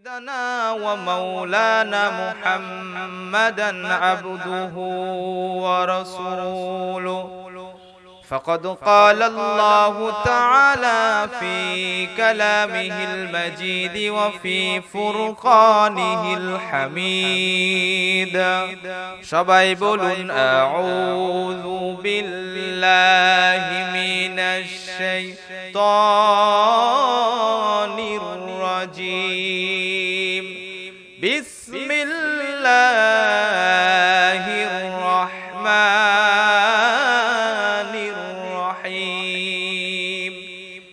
سيدنا ومولانا محمدا عبده ورسوله فقد قال الله تعالى في كلامه المجيد وفي فرقانه الحميد সবাই বলুন أعوذ بالله من الشيطان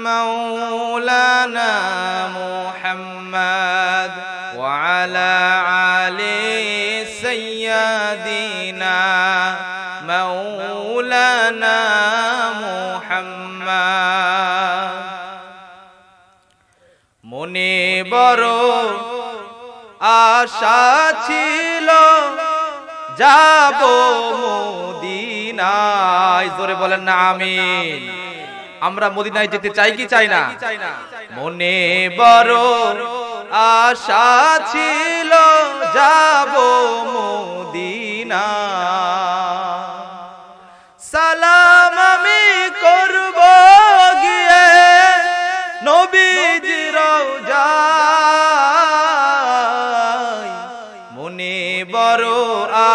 مولانا محمد وعلى آل سيدنا مولانا محمد মনে বড় আশা ছিল যাব মদিনায় জোরে বলেন না আমিন আমরা মদিনায় যেতে চাই কি চাই না? মনে বড় আশা ছিল যাব মদিনা। সালাম আমি করব গিয়ে নবীজি রওজায়। মনে বড়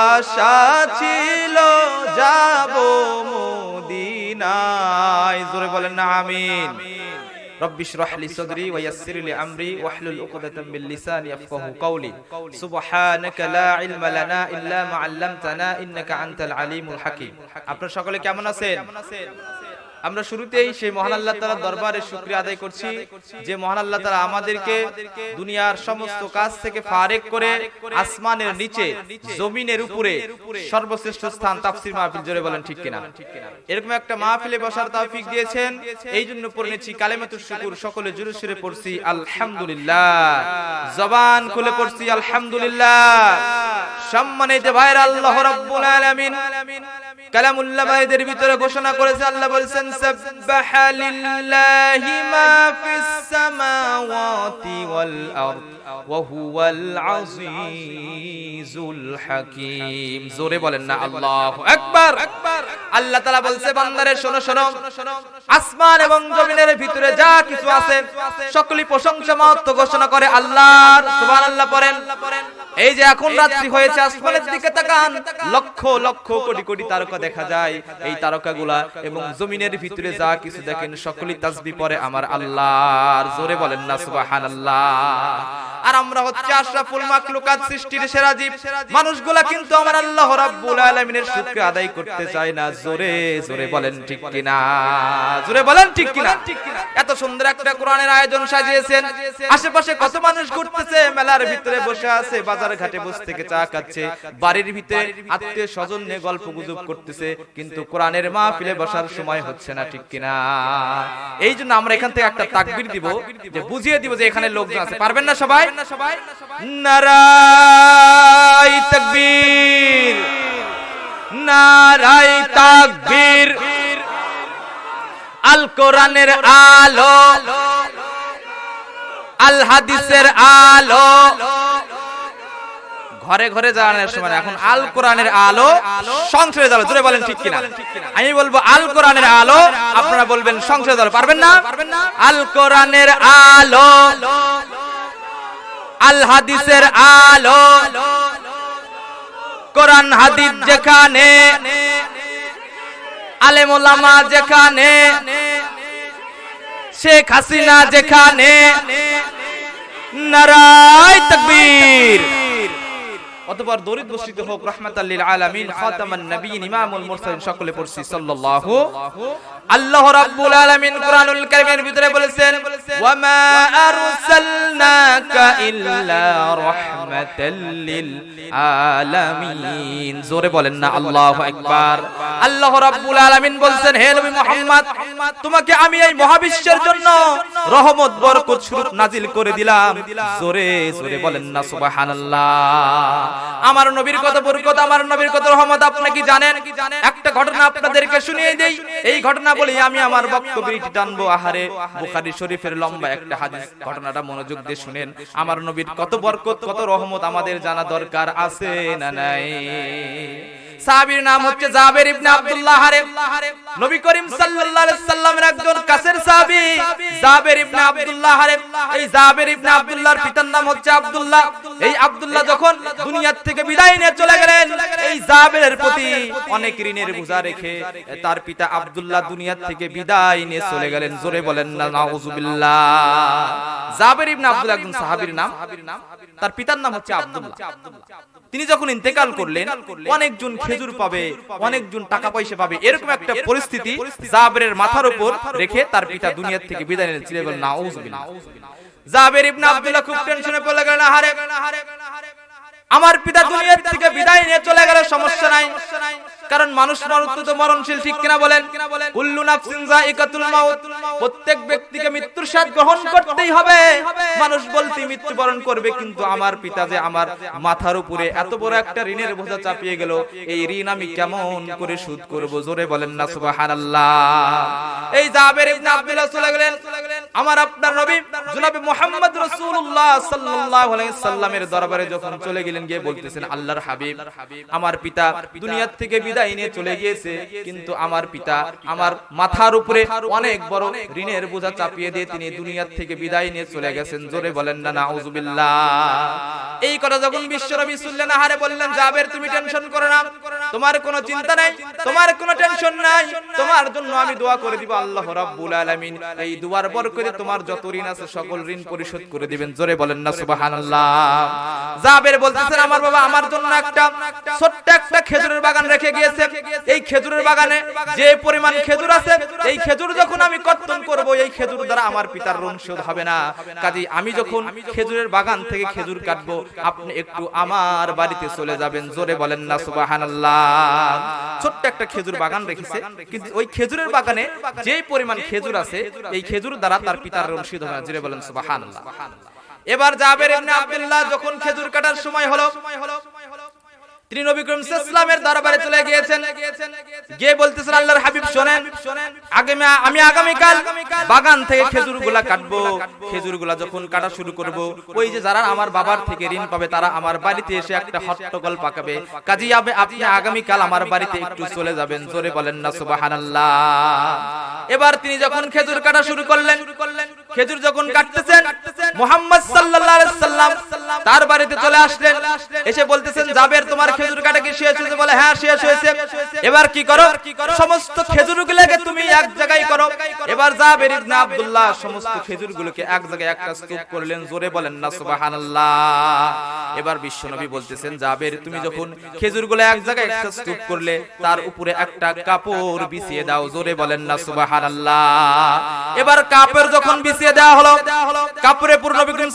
আশা ছিল যাব বলেন آمين. রব্বি اشرح لي صدري ويسر لي أمري واحلل عقدة من لساني يفقهوا قولي. سبحانك لا علم لنا إلا ما علمتنا إنك أنت العليم الحكيم. আপনারা সকলে কেমন আছেন আমরা শুরুতেই সেই মহান আল্লাহ তাআলার দরবারে শুকরিয়া আদায় করছি। যে মহান আল্লাহ তাআলা আমাদেরকে দুনিয়ার সমস্ত কাজ থেকে ফারেক করে আসমানের নিচে জমিনের উপরে সর্বশ্রেষ্ঠ স্থান তাফসীর মাহফিল জোরে বলেন ঠিক কিনা। এরকম একটা মাহফিলে বসার তৌফিক দিয়েছেন। এই জন্য পড়ে নিচ্ছি কালেমাতুর শুকুর সকলে জোরে সুরে পড়ছি আলহামদুলিল্লাহ। জবান খুলে পড়ছি আলহামদুলিল্লাহ। সম্মানিত ভাইরা আল্লাহ রাব্বুল আলামিন। কালামুল্লাহ ভাইদের ভিতরে ঘোষণা করেছে আল্লাহ বলছেন সাব্বাহা লিল্লাহি মা ফিস সামাওয়াতি ওয়াল আরদ। হুয়াল আজিজুল হাকীম জোরে বলেন না, আল্লাহু আকবার। আল্লাহ তাআলা বলছে, বান্দারে, শোনো শোনো। আসমান এবং জমিনের ভিতরে যা কিছু আছে, সকলই প্রশংসা মহত্ব ঘোষণা করে আল্লাহর, সুবহানাল্লাহ পড়েন। এই যে এখন রাত্রি হয়েছে, আসমানের দিকে তাকান। লক্ষ লক্ষ, কোটি কোটি তারকা দেখা যায়। এই তারকাগুলা এবং জমিনের ভিতরে যা কিছু দেখেন, সকলেই তাসবি পরে আমার আল্লাহর। জোরে বলেন না, সুবহানাল্লাহ। আর আমরা হচ্ছে আশরাফুল মাখলুকাত সৃষ্টির সেরা জীব। মানুষগুলা কিন্তু আমার আল্লাহ রাব্বুল আলামিনের শুকর আদায় করতে চায় না। জোরে জোরে বলেন ঠিক কিনা? জোরে বলেন ঠিক কিনা? এত সুন্দর একটা কোরআনের আয়োজন সাজিয়েছেন। আশেপাশে কত মানুষ ঘুরতেছে মেলার ভিতরে বসে আছে বাজার ঘাটে বসে থেকে চা খাচ্ছে। বাড়ির ভিতরে আত্মীয় স্বজন নিয়ে গল্প গুজব করতেছে কিন্তু কোরআনের মাহফিলে বসার সময় হচ্ছে না ঠিক কিনা। এই জন্য আমরা এখান থেকে একটা তাকবির দিব যে বুঝিয়ে দিব। যে এখানে লোকজন আছে পারবেন না সবাই নারাই তাকবীর। নারাই তাকবীর। আল কোরআনের আলো। আল হাদিসের আলো। ঘরে ঘরে জানানোর সময় এখন আল কোরআনের আলো সংসারে দল জোরে বলেন ঠিক কিনা? আমি বলব আল কোরআনের আলো আপনারা বলবেন সংসারে দল পারবেন না? আল কোরআনের আলো আল। হাদিসের আলো। কোরআন হাদিস যেখানে আলেম ওলামা যেখানে শেখ হাসিনা যেখানে নারায় তাকবীর। অতঃপর দরিদ বর্ষিত হোক রহমাতাল্লিল আলামিন, খাতামান নবীন, ইমামুল মুরসালিন, সকলে পড়ছি, সাল্লাল্লাহু আল্লাহ রাব্বুল আলামিন কোরআনুল কারীমের ভিতরে বলেছেন ওয়া মা আরসালনাকা ইল্লা রাহমাতাল লিল আলামিন। জোরে বলেন না আল্লাহু আকবার। আল্লাহ রাব্বুল আলামিন বলছেন হে নবী মুহাম্মদ তোমাকে আমি এই মহাবিশ্বের জন্য রহমত বরকত স্বরূপ নাজিল করে দিলাম। জোরে জোরে বলেন না সুবহানাল্লাহ। আমার নবীর কত বরকত আমার নবীর কত রহমত আপনি কি জানেন? একটা ঘটনা আপনাদেরকে শুনিয়ে দেই। এই ঘটনা বলি আমি আমার বক্তব্যটি টানবো। আহারে বুখারী শরীফের লম্বা একটা হাদিস। ঘটনাটা মনোযোগ দিয়ে শুনেন। আমার নবীর কত বরকত কত রহমত আমাদের জানা দরকার আছে না নাই? সাহাবীর নাম হচ্ছে জাবের ইবনে আব্দুল্লাহ হারে। নবী করিম সাল্লাল্লাহু আলাইহি সাল্লামের একজন কাছের সাহাবী। জাবের ইবনে আব্দুল্লাহ হারে। এই জাবের ইবনে আব্দুল্লাহর পিতার নাম হচ্ছে আব্দুল্লাহ। এই আব্দুল্লাহ যখন দুনিয়ার থেকে বিদায় নিয়ে চলে গেলেন এই জাবেরের প্রতি অনেক ঋণের বোঝা রেখে তার পিতা আব্দুল্লাহ দুনিয়ার থেকে বিদায় নিয়ে চলে গেলেন জোরে বলেন না নাউজুবিল্লাহ। জাবের ইবনে আব্দুল্লাহ একজন সাহাবীর নাম? তার পিতার নাম হচ্ছে আব্দুল্লাহ। তিনি যখন ইন্তেকাল করলেন অনেকজন খেজুর পাবে অনেকজন টাকা পয়সা পাবে এরকম একটা পরিস্থিতি জাবেরের মাথার উপর রেখে তার পিতা দুনিয়ার থেকে বিদায় নিলেন ছিলেন বলেন নাউজুবিল্লাহ। জাবের ইবনে আব্দুল্লাহ খুব টেনশনে পড়ে গেলেন হারে আমার পিতা দুনিয়ার থেকে বিদায় নিয়ে চলে গেলে সমস্যা নাই। কারণ মানুষ মরতে তো মরণশীল ঠিক কিনা বলেন? কুল্লু নাফসিন যায়িকাতুল মাউত। প্রত্যেক ব্যক্তিকে মৃত্যুর স্বাদ গ্রহণ করতেই হবে। মানুষ বলতে মৃত্যুবরণ করবে কিন্তু আমার পিতা যে আমার মাথার উপরে এত বড় একটা ঋণের বোঝা চাপিয়ে গেল। এই ঋণ আমি কেমন করে শোধ করব? জোরে বলেন না সুবহানাল্লাহ। এই জাবের ইবনে আব্দুল্লাহ চলে গেলেন আমার আপনার নবী, জনাবে মুহাম্মদ রাসূলুল্লাহ সাল্লাল্লাহু আলাইহি সাল্লামের দরবারে যখন চলে গেলেন, গিয়ে বলতেছেন, আল্লাহর হাবিব, আমার পিতা দুনিয়ার থেকে বিদায় নিয়ে চলে গিয়েছে, কিন্তু আমার পিতা আমার মাথার উপরে অনেক বড় ঋণের বোঝা চাপিয়ে দিয়ে তিনি দুনিয়ার থেকে বিদায় নিয়ে চলে গেছেন। জোরে বলেন না, নাউজুবিল্লাহ। এই কথা যখন বিশ্বনবী শুনলেন, আহারে বললেন, জাবের, তুমি টেনশন করো না। তোমার কোনো চিন্তা নাই তোমার কোনো টেনশন নাই তোমার জন্য আমি দোয়া করে দিব আল্লাহ রাব্বুল আলামিন। এই দুয়ার বরকতে তোমার যত ঋণ আছে সকল ঋণ পরিশোধ করে দিবেন। জোরে বলেন না সুবহানাল্লাহ। জাবের বলতেছেন আমার বাবা আমার জন্য একটা ছোট্ট একটা খেজুরের বাগান রেখে গিয়েছে। এই খেজুরের বাগানে যে পরিমাণ খেজুর আছে এই খেজুর যখন আমি কর্তন করব এই খেজুর দ্বারা আমার পিতার ঋণ শোধ হবে না। কাজেই আমি যখন খেজুরের বাগান থেকে খেজুর কাটবো আপনি একটু আমার বাড়িতে চলে যাবেন জোরে বলেন না সুবহানাল্লাহ ছোট্ট একটা খেজুর বাগান রেখেছে। কিন্তু ওই খেজুরের বাগানে যেই পরিমাণ খেজুর আছে এই খেজুর দ্বারা তার পিতার ঋণ হয় জিরে বলেন সুবহানাল্লাহ। এবার জাবের ইবনে আব্দুল্লাহ যখন খেজুর কাটার সময় হলো তিনি নবী করিম সাল্লামের দরবারে চলে গিয়েছেন। গিয়ে বলতেছেন, আল্লাহর হাবিব শুনেন আগামী আমি আগামী কাল বাগান থেকে খেজুরগুলা কাটবো। খেজুরগুলা যখন কাটা শুরু করব, ওই যে যারা আমার বাবার থেকে ঋণ পাবে, তারা আমার বাড়িতে এসে একটা হট্টগোল পাকাবে কাজী আবে, আপনি আগামী কাল আমার বাড়িতে একটু চলে যাবেন, জোরে বলেন না, সুবহানাল্লাহ। এবার তিনি যখন খেজুর কাটা শুরু করলেন, খেজুর যখন কাটতেছেন, মোহাম্মদ সাল্লাল্লাহু আলাইহি সাল্লাম তার বাড়িতে চলে আসলেন। এসে বলতেছেন, জাবের, তোমার খেজুর শেষ হয়েছে বলে হ্যাঁ শেষ হয়েছে এবার কি করো? সমস্ত খেজুরগুলোকে তুমি এক জায়গায় করো। এবার আব্দুল্লাহ, সমস্ত খেজুরগুলোকে এক জায়গায় একটা স্তূপ করলেন, জোরে বলেন, না এবার বিশ্বনবী বলতেছেন জাবের তুমি যখন এক জায়গায় একটা স্তূপ করলে, তার উপরে একটা কাপড় বিছিয়ে দাও, জোরে বলেন, না এবার কাপড় যখন বিছিয়ে দেওয়া হলো, কাপড়ে পূর্ণ বিক্রম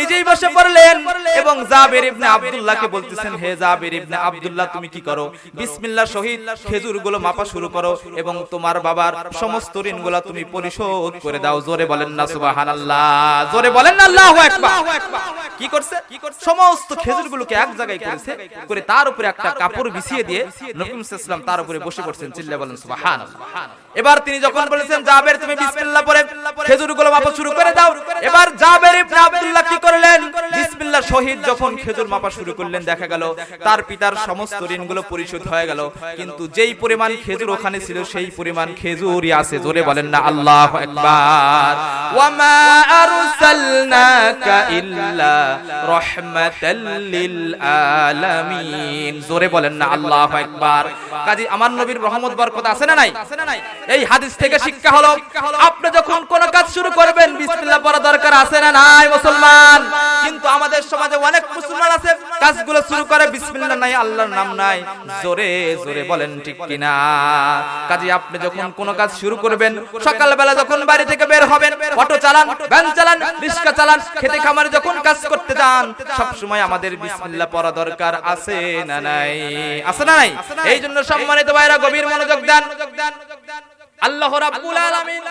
নিজেই বসে পড়লেন এবং জাবের ইবনে আব্দুল্লাহকে বলতেছেন, হে জাবের ইবনে আব্দুল্লাহ তুমি কি করো? বিসমিল্লাহ শহীদ, খেজুরগুলো মাপা শুরু করো এবং তোমার বাবার সমস্ত ঋণগুলো তুমি পরিশোধ করে দাও। জোরে বলেন না, সুবহানাল্লাহ। জোরে বলেন না, আল্লাহু আকবার। কি করছে? সমস্ত খেজুরগুলোকে এক জায়গায় করেছে, করে তার উপরে একটা কাপড় বিছিয়ে দিয়ে নবী ইসলাম তার উপরে বসে পড়ছেন। চিল্লা বলেন, সুবহানাল্লাহ। এবার তিনি যখন বলেছেন, জাবের, তুমি বিসমিল্লাহ পড়ে খেজুরগুলো মাপা শুরু করে দাও। এবার জাবের ইবনে আব্দুল্লাহ কি করলেন? বিসমিল্লাহ শহীদ যখন খেজুর মাপা শুরু করলেন, দেখা গেল তার পিতার সমস্ত ঋণগুলো পরিশোধ হয়ে গেল। কিন্তু যেই পরিমাণ খেজুর ওখানে ছিল, সেই পরিমাণ খেজুরই আছে। জোরে বলেন না, আল্লাহ একবার ওয়ামা আরসালনাকা ইল্লা রাহমাতাল লিল আলামিন। জোরে বলেন না, আল্লাহ আকবার। কাজী আমার নবীর রহমত বরকত আছে না নাই? এই হাদিস থেকে শিক্ষা হলো আপনি যখন কোন কাজ শুরু করবেন বিসমিল্লাহ পড়া দরকার আছে না নাই মুসলমান? কিন্তু আমাদের সমাজে অনেক মুসলমান আছে কাজগুলো শুরু করে বিসমিল্লাহ নাই আল্লাহর নাম নাই। জোরে জোরে বলেন ঠিক কিনা? কাজী আপনি যখন কোন কাজ শুরু করবেন সকালবেলা যখন বাড়ি থেকে বের হবেন অটো চালান ভ্যান চালান রিক্সা চালান খেতে খামারে যখন কাজ করতে যান সব সময় আমাদের বিসমিল্লাহ পড়া দরকার আছে না নাই? আছে না নাই? এই জন্য সম্মানিত ভাইরা গভীর মনোযোগ দেন। আল্লাহ রাব্বুল আলামিন।